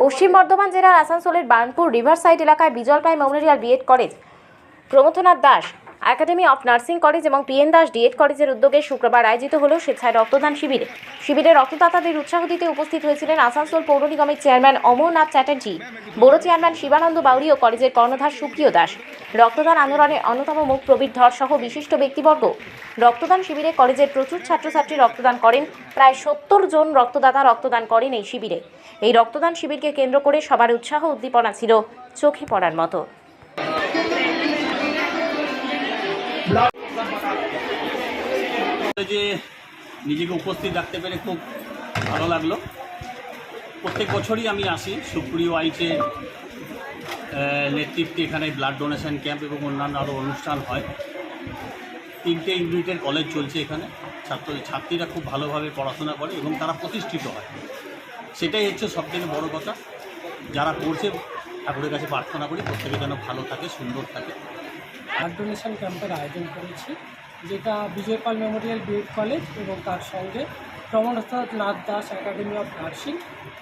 পশ্চিম বর্ধমান জেলার আসানসোলের বার্নপুর রিভারসাইড এলাকায় বিজল বিজলপাই memorial B Ed college Pramathanath Das academy of nursing college এবং পিএন দাস ডিএড কলেজের উদ্যোগে শুক্রবার আয়োজিত হল স্বেচ্ছায় রক্তদান শিবিরে। শিবিরে রক্তদাতাদের উৎসাহ দিতে উপস্থিত হয়েছিলেন আসানসোল পৌর নিগমের চেয়ারম্যান অমরনাথ চ্যাটার্জি, বড় চেয়ারম্যান শিবানন্দ বাউরি ও কলেজের কর্ণধার সুপ্রিয় দাস। রক্তদান আন্দোলনের অন্যতম মুখ প্রবীর ধর সহ বিশিষ্ট ব্যক্তিবর্গ। রক্তদান শিবিরে কলেজের প্রচুর ছাত্রছাত্রী রক্তদান করেন। প্রায় সত্তর জন রক্তদাতা রক্তদান করেন এই শিবিরে। এই রক্তদান শিবিরকে কেন্দ্র করে সবার উৎসাহ উদ্দীপনা ছিল চোখে পড়ার মতো। যে নিজেকে উপস্থিত রাখতে পেরে খুব ভালো লাগল। প্রত্যেক বছরই আমি আসি সুপ্রিয় আইচে নেতৃত্বে এখানে ব্লাড ডোনেশন ক্যাম্প এবং অন্যান্য আরও অনুষ্ঠান হয়। তিনটে ইউনিটের কলেজ চলছে এখানে। ছাত্র ছাত্রীরা খুব ভালোভাবে পড়াশোনা করে এবং তারা প্রতিষ্ঠিত হয়। সেটাই হচ্ছে সবথেকে বড় কথা। যারা পড়ছে, ঠাকুরের কাছে প্রার্থনা করি প্রত্যেকে যেন ভালো থাকে, সুন্দর থাকে। ব্লাড ডোনেশন ক্যাম্পের আয়োজন করেছি যেটা বিজয়পাল মেমোরিয়াল বিএড কলেজ এবং তার সঙ্গে Pramathanath Nath Das academy of nursing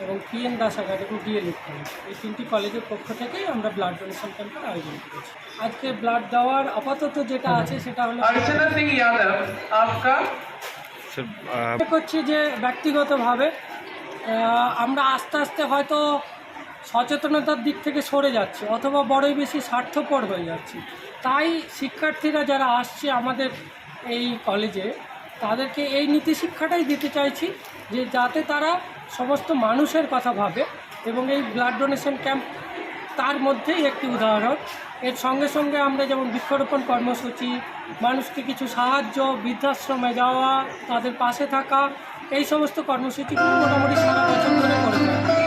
এবং PN Das academy DElEd college এই তিনটি কলেজের পক্ষ থেকেই আমরা ব্লাড ডোনেশন ক্যাম্পের আয়োজন করেছি আজকে ব্লাড দেওয়ার আপাতত যেটা আছে সেটা হলো अर्चना सिंह यादव आपका মনে করছি যে ব্যক্তিগতভাবে আহ, আমরা আস্তে আস্তে হয়তো সচেতনতার দিক থেকে সরে যাচ্ছে, অথবা বড়ই বেশি স্বার্থপর হয়ে যাচ্ছে। তাই শিক্ষার্থীরা যারা আসছে আমাদের এই কলেজে তাদেরকে এই নীতি শিক্ষাটাই দিতে চাইছি যে যাতে তারা সমস্ত মানুষের কথা ভাবে এবং এই ব্লাড ডোনেশন ক্যাম্প তার মধ্যেই একটি উদাহরণ। এর সঙ্গে সঙ্গে আমরা যেমন বৃক্ষরোপণ কর্মসূচি, মানুষকে কিছু সাহায্য, বৃদ্ধাশ্রমে যাওয়া, তাদের পাশে থাকা, এই সমস্ত কর্মসূচিগুলো মোটামুটি সারা